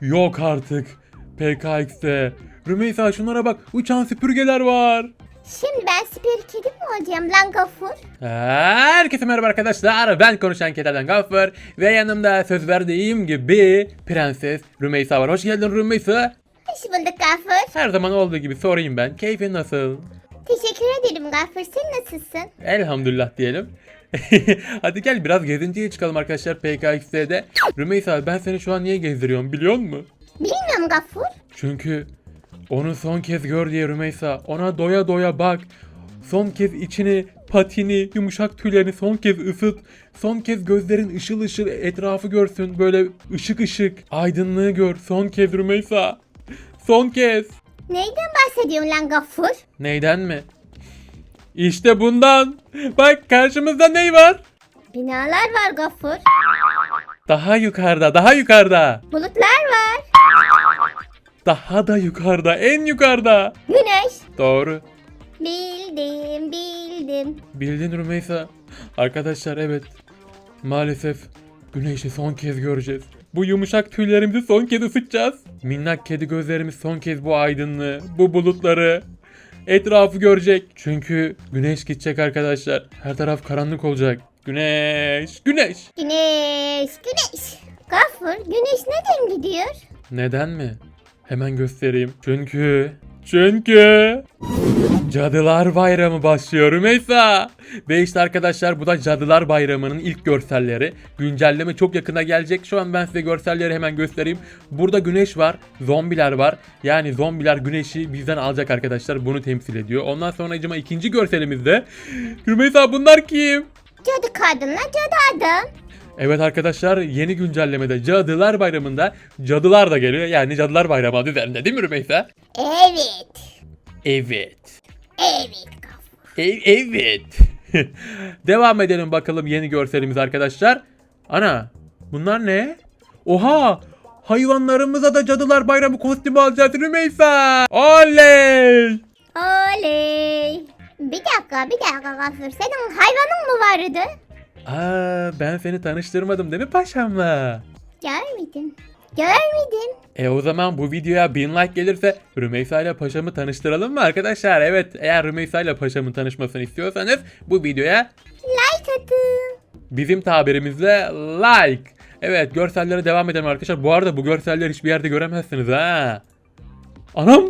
Yok artık. PKX'de. Rümeysa şunlara bak. Uçan süpürgeler var. Şimdi ben süper kedi mi olacağım lan Gafur? Herkese merhaba arkadaşlar. Ben konuşan kederden Gaffer. Ve yanımda söz verdiğim gibi Prenses Rümeysa var. Hoş geldin Rümeysa. Hoş bulduk Gafur. Her zaman olduğu gibi sorayım ben. Keyfin nasıl? Teşekkür ederim Gafur. Sen nasılsın? Elhamdülillah diyelim. Hadi gel biraz gezintiye çıkalım arkadaşlar PKX'de. Rümeysa ben seni şu an niye gezdiriyorum biliyor musun? Bilmiyorum Gafur. Çünkü onu son kez gör diye Rümeysa. Ona doya doya bak. Son kez içini, patini, yumuşak tüylerini son kez ısıt. Son kez gözlerin ışıl ışıl etrafı görsün. Böyle ışık ışık. Aydınlığı gör. Son kez Rümeysa. Son kez. Neyden bahsediyorsun lan Gafur? Neyden mi? İşte bundan. Bak karşımızda ney var? Binalar var Gafur. Daha yukarıda, daha yukarıda. Bulutlar var. Daha da yukarıda, en yukarıda. Güneş. Doğru. Bildim bildim. Bildin Rümeysa. Arkadaşlar evet. Maalesef güneşi son kez göreceğiz. Bu yumuşak tüylerimizi son kez ısıtacağız. Minnak kedi gözlerimiz son kez bu aydınlığı, bu bulutları, etrafı görecek. Çünkü güneş gidecek arkadaşlar. Her taraf karanlık olacak. Güneş, güneş. Güneş güneş. Gafur güneş neden gidiyor? Neden mi? Hemen göstereyim. Çünkü... Çünkü... Cadılar Bayramı başlıyor Rümeysa. Ve işte arkadaşlar bu da Cadılar Bayramı'nın ilk görselleri. Güncelleme çok yakına gelecek. Şu an ben size görselleri hemen göstereyim. Burada güneş var, zombiler var. Yani zombiler güneşi bizden alacak arkadaşlar. Bunu temsil ediyor. Ondan sonra acıma ikinci görselimizde. Rümeysa bunlar kim? Cadı kadınla cadı adam. Evet arkadaşlar yeni güncellemede Cadılar Bayramı'nda cadılar da geliyor. Yani Cadılar Bayramı adı üzerinde değil mi Rümeysa? Evet. Evet. Evet. E- evet. Devam edelim bakalım yeni görselimiz arkadaşlar. Ana bunlar ne? Oha! Hayvanlarımıza da Cadılar Bayramı kostümü alacağız Rümeysa. Oley! Oley. Bir dakika bir dakika Gafur. Senin hayvanın mı vardı? Aa ben seni tanıştırmadım değil mi paşamla? Görmedim. Görmedim. E o zaman bu videoya 1000 like gelirse Rümeysa ile Paşam'ı tanıştıralım mı arkadaşlar? Evet eğer Rümeysa ile Paşam'ın tanışmasını istiyorsanız bu videoya Like atın. bizim tabirimizle like. Evet görsellere devam edelim arkadaşlar. Bu arada bu görseller hiçbir yerde göremezsiniz ha. Anam!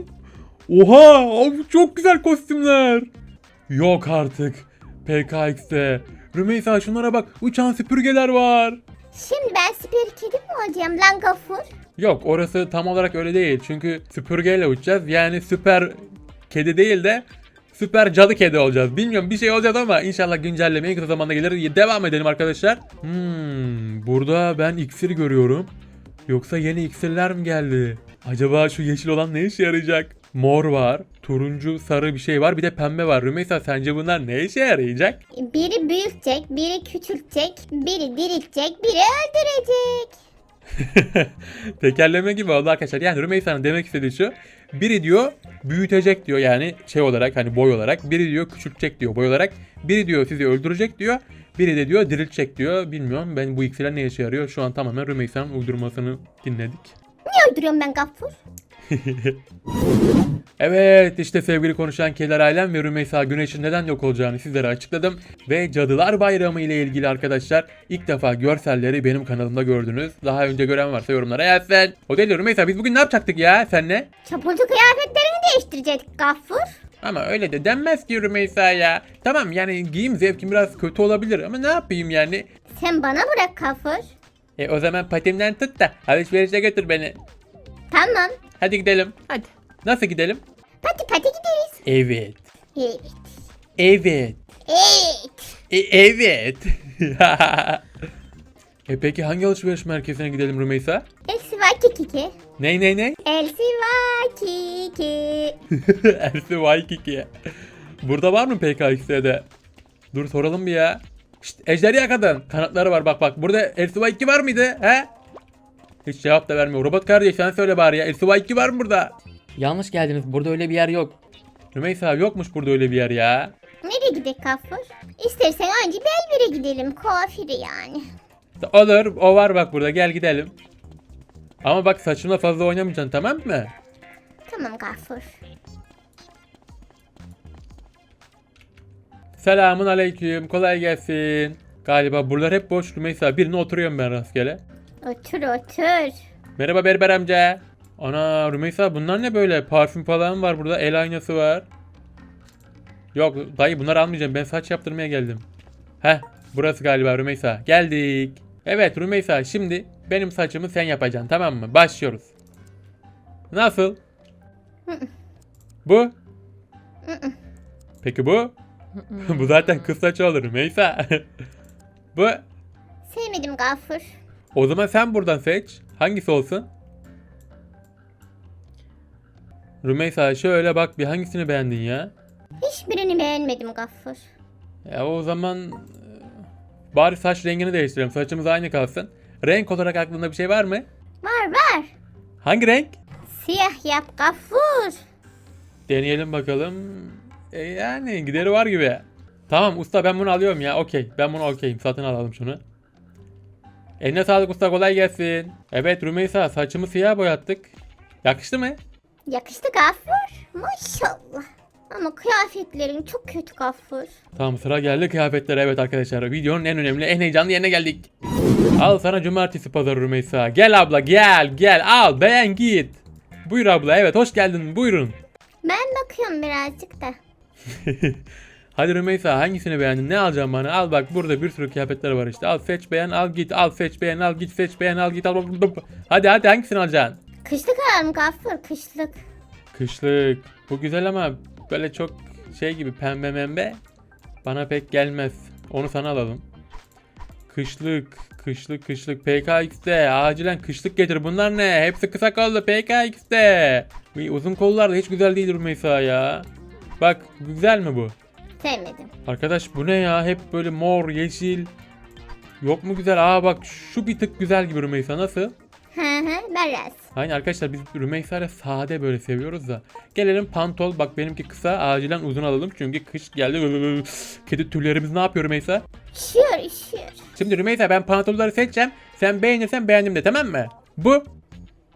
Oha! Çok güzel kostümler. Yok artık. PKX'de. Rümeysa şunlara bak. Uçan süpürgeler var. Şimdi ben süper kedi mi olacağım lan Gafur? Yok orası tam olarak öyle değil. Çünkü süpürgeyle uçacağız. Yani süper kedi değil de süper cadı kedi olacağız. Bilmiyorum bir şey olacağız ama inşallah güncelleme en kısa zamanda gelir. Devam edelim arkadaşlar. Hmm, burada ben iksir görüyorum. Yoksa yeni iksirler mi geldi? Acaba şu yeşil olan ne işe yarayacak? Mor var, turuncu, sarı bir şey var, bir de pembe var. Rümeysa sence bunlar ne işe yarayacak? Biri büyütecek, biri küçültecek, biri diriltecek, biri öldürecek. Tekerleme gibi oldu arkadaşlar. Yani Rümeysa'nın demek istediği şu. Biri diyor büyütecek diyor yani şey olarak hani boy olarak. Biri diyor küçültecek diyor boy olarak. Biri diyor sizi öldürecek diyor. Biri de diyor diriltecek diyor. Bilmiyorum ben bu iksirler ne işe yarıyor. Şu an tamamen Rümeysa'nın uydurmasını dinledik. Niye öldürüyorum ben Gafur? Evet işte sevgili konuşan Keller ailem ve Rümeysa Güneş'in neden yok olacağını sizlere açıkladım. Ve Cadılar Bayramı ile ilgili arkadaşlar ilk defa görselleri benim kanalımda gördünüz. Daha önce gören varsa yorumlara yazsın. O değil de Rümeysa biz bugün ne yapacaktık ya senle? Çapulcu kıyafetlerini değiştirecektik Gafur. Ama öyle de denmez ki Rümeysa ya. Tamam yani giyim zevkim biraz kötü olabilir ama ne yapayım yani? Sen bana bırak Gafur. E o zaman patimden tut da alışverişe götür beni. Tamam. Hadi gidelim. Hadi. Nasıl gidelim? Pati pati gideriz. Evet. Evet. Evet. Evet. E, evet. e peki hangi alışveriş merkezine gidelim Rümeysa? Elsi var kiki. Ney ney ney? Elsi var kiki. Ersi Waikiki. Burada var mı PKX'de? Dur soralım bir ya. Şşt ejderha kadın. Kanatları var bak bak. Burada Ersi Waikiki var mıydı? He? Hiç cevap da vermiyor. Robot kardeş sen söyle bari ya. Ersi Waikiki var mı burada? Yanlış geldiniz. Burada öyle bir yer yok. Rümeysa yokmuş burada öyle bir yer ya. Nereye gidelim Gafur? İstersen önce Belvir'e gidelim. Kuaförü yani. Olur. O var bak burada. Gel gidelim. Ama bak saçımla fazla oynamayacaksın tamam mı? Tamam Gaffur. Selamun aleyküm. Kolay gelsin. Galiba buralar hep boş. Rümeysa birine oturuyorum ben rastgele. Otur otur. Merhaba berber amca. Ana Rümeysa bunlar ne böyle? Parfüm falan var burada. El aynası var. Yok dayı bunları almayacağım. Ben saç yaptırmaya geldim. Heh burası galiba Rümeysa. Geldik. Evet Rümeysa şimdi benim saçımı sen yapacaksın tamam mı? Başlıyoruz. Nasıl? bu? Peki bu? bu zaten kız saçı olur Rümeysa. bu? Sevmedim Gaffur. O zaman sen buradan seç. Hangisi olsun? Rümeysa şöyle bak bir hangisini beğendin ya? Hiçbirini beğenmedim Gaffur. Ya o zaman e, bari saç rengini değiştirelim. Saçımız aynı kalsın. Renk olarak aklında bir şey var mı? Var var. Hangi renk? Siyah yap Gaffur. Deneyelim bakalım. E yani gideri var gibi. Tamam usta ben bunu alıyorum ya. Okey. Ben bunu okeyim. Satın alalım şunu. Eline sağlık usta kolay gelsin. Evet Rümeysa saçımı siyah boyattık. Yakıştı mı? Yakıştı Gaffur. Maşallah. Ama kıyafetlerin çok kötü Gaffur. Tamam sıra geldi kıyafetlere evet arkadaşlar. Videonun en önemli en heyecanlı yerine geldik. Al sana cumartesi pazarı Rümeysa. Gel abla gel gel al beğen git. Buyur abla evet hoş geldin buyurun. Ben bakıyorum birazcık da. Hadi Rümeysa hangisini beğendin? Ne alacağım bana? Al bak burada bir sürü kıyafetler var işte. Al seç beğen al git. Al seç beğen al git. Seç beğen al git. Al Hadi hadi hangisini alacaksın? Kışlık alalım Gaffur kışlık. Kışlık. Bu güzel ama böyle çok şey gibi pembe membe bana pek gelmez. Onu sana alalım. Kışlık kışlık kışlık. PKX'de acilen kışlık getir. Bunlar ne? Hepsi kısa kollu. PKX'de uzun kollar da hiç güzel değil Rümeysa ya. Bak güzel mi bu? Sevmedim. Arkadaş bu ne ya? Hep böyle mor, yeşil. Yok mu güzel? Aa bak şu bir tık güzel gibi Rümeysa nasıl? Hı hı biraz. Aynen arkadaşlar biz Rümeysa ile sade böyle seviyoruz da. Gelelim pantol. Bak benimki kısa. Acilen uzun alalım. Çünkü kış geldi. Kedi tüylerimiz ne yapıyor Rümeysa? Üşüyor üşüyor. Şimdi Rümeysa ben pantolları seçeceğim. Sen beğenirsen beğendim de tamam mı? Bu,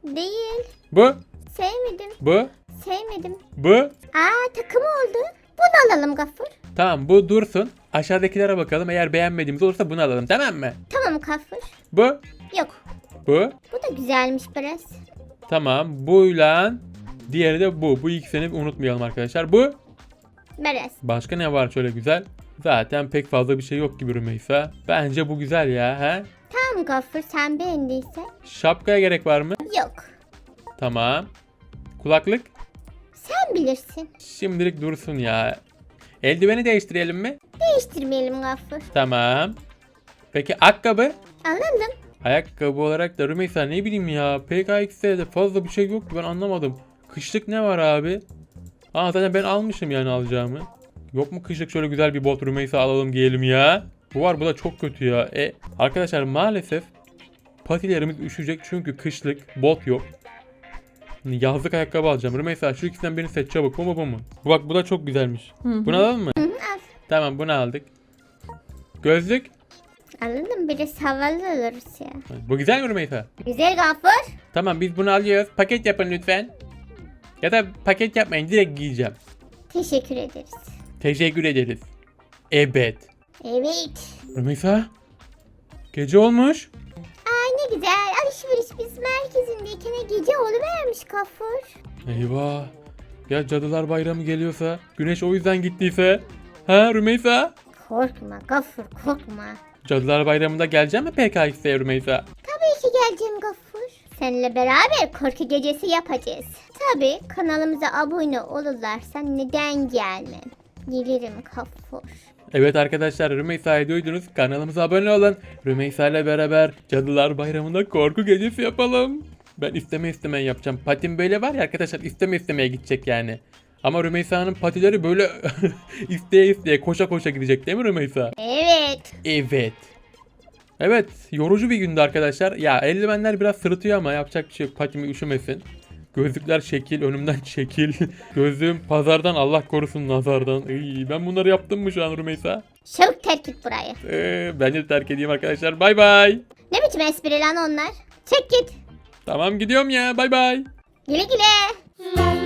Değil. bu, Sevmedim. bu, Sevmedim. bu. Aa takım oldu. Bunu alalım Gaffur. Tamam bu dursun. Aşağıdakilere bakalım. Eğer beğenmediğimiz olursa bunu alalım tamam mı? Tamam Gaffur. Bu, Yok. bu. Bu da güzelmiş biraz. Tamam buyla diğeri de bu. Bu ikisini unutmayalım arkadaşlar. Bu Biraz. başka ne var şöyle güzel? Zaten pek fazla bir şey yok gibi Rümeysa. Bence bu güzel ya. He? Tamam Gaffur sen beğendiyse. Şapkaya gerek var mı? Yok. Tamam. Kulaklık? Sen bilirsin. Şimdilik dursun ya. Eldiveni değiştirelim mi? Değiştirmeyelim Gaffur. Tamam. Peki ayakkabı? Alalım. Ayakkabı olarak da Rümeysa ne bileyim ya. PKX'de de fazla bir şey yok ki ben anlamadım. Kışlık ne var abi? Aa zaten ben almışım yani alacağımı. Yok mu kışlık şöyle güzel bir bot Rümeysa alalım giyelim ya. Bu var bu da çok kötü ya. E arkadaşlar maalesef patilerimiz üşüyecek çünkü kışlık bot yok. Yazlık ayakkabı alacağım. Rümeysa şu ikisinden birini seç çabuk. Bu mu bu mu? Bu bak bu da çok güzelmiş. Bunu alalım mı? Hı hı, al. Tamam bunu aldık. Gözlük? Alalım biraz havalı oluruz ya. Bu güzel mi Rümeysa? Güzel Gaffur. Tamam biz bunu alıyoruz. Paket yapın lütfen. Ya da paket yapmayın direkt giyeceğim. Teşekkür ederiz. Teşekkür ederiz. Evet. Evet. Rümeysa. Gece olmuş. Ay ne güzel. Alışveriş biz merkezindeyken gece oluvermiş Gaffur. Eyvah. Ya cadılar bayramı geliyorsa, güneş o yüzden gittiyse. Ha Rümeysa? Korkma Gaffur korkma. Cadılar bayramında geleceğim mi PKX'e Rümeysa? Tabii ki geleceğim Gaffur. Seninle beraber korku gecesi yapacağız. Tabii kanalımıza abone olurlarsa neden gelmem? Gelirim Gaffur. Evet arkadaşlar Rümeysa'yı duydunuz. Kanalımıza abone olun. Rümeysa ile beraber Cadılar Bayramı'nda korku gecesi yapalım. Ben isteme istemeye yapacağım. Patim böyle var ya arkadaşlar isteme istemeye gidecek yani. Ama Rümeysa'nın patileri böyle isteye isteye koşa koşa gidecek değil mi Rümeysa? Evet. Evet. Evet yorucu bir gündü arkadaşlar. Ya eldivenler biraz sırıtıyor ama yapacak bir şey yok. Patimi üşümesin. Gözlükler şekil, önümden çekil. Gözlüğüm pazardan Allah korusun nazardan. Iy, ben bunları yaptım mı şu an Rümeysa? Çabuk terk et burayı. Ee, bence de terk edeyim arkadaşlar. Bay bay. Ne biçim espri lan onlar? Çek git. Tamam gidiyorum ya bay bay. Güle güle.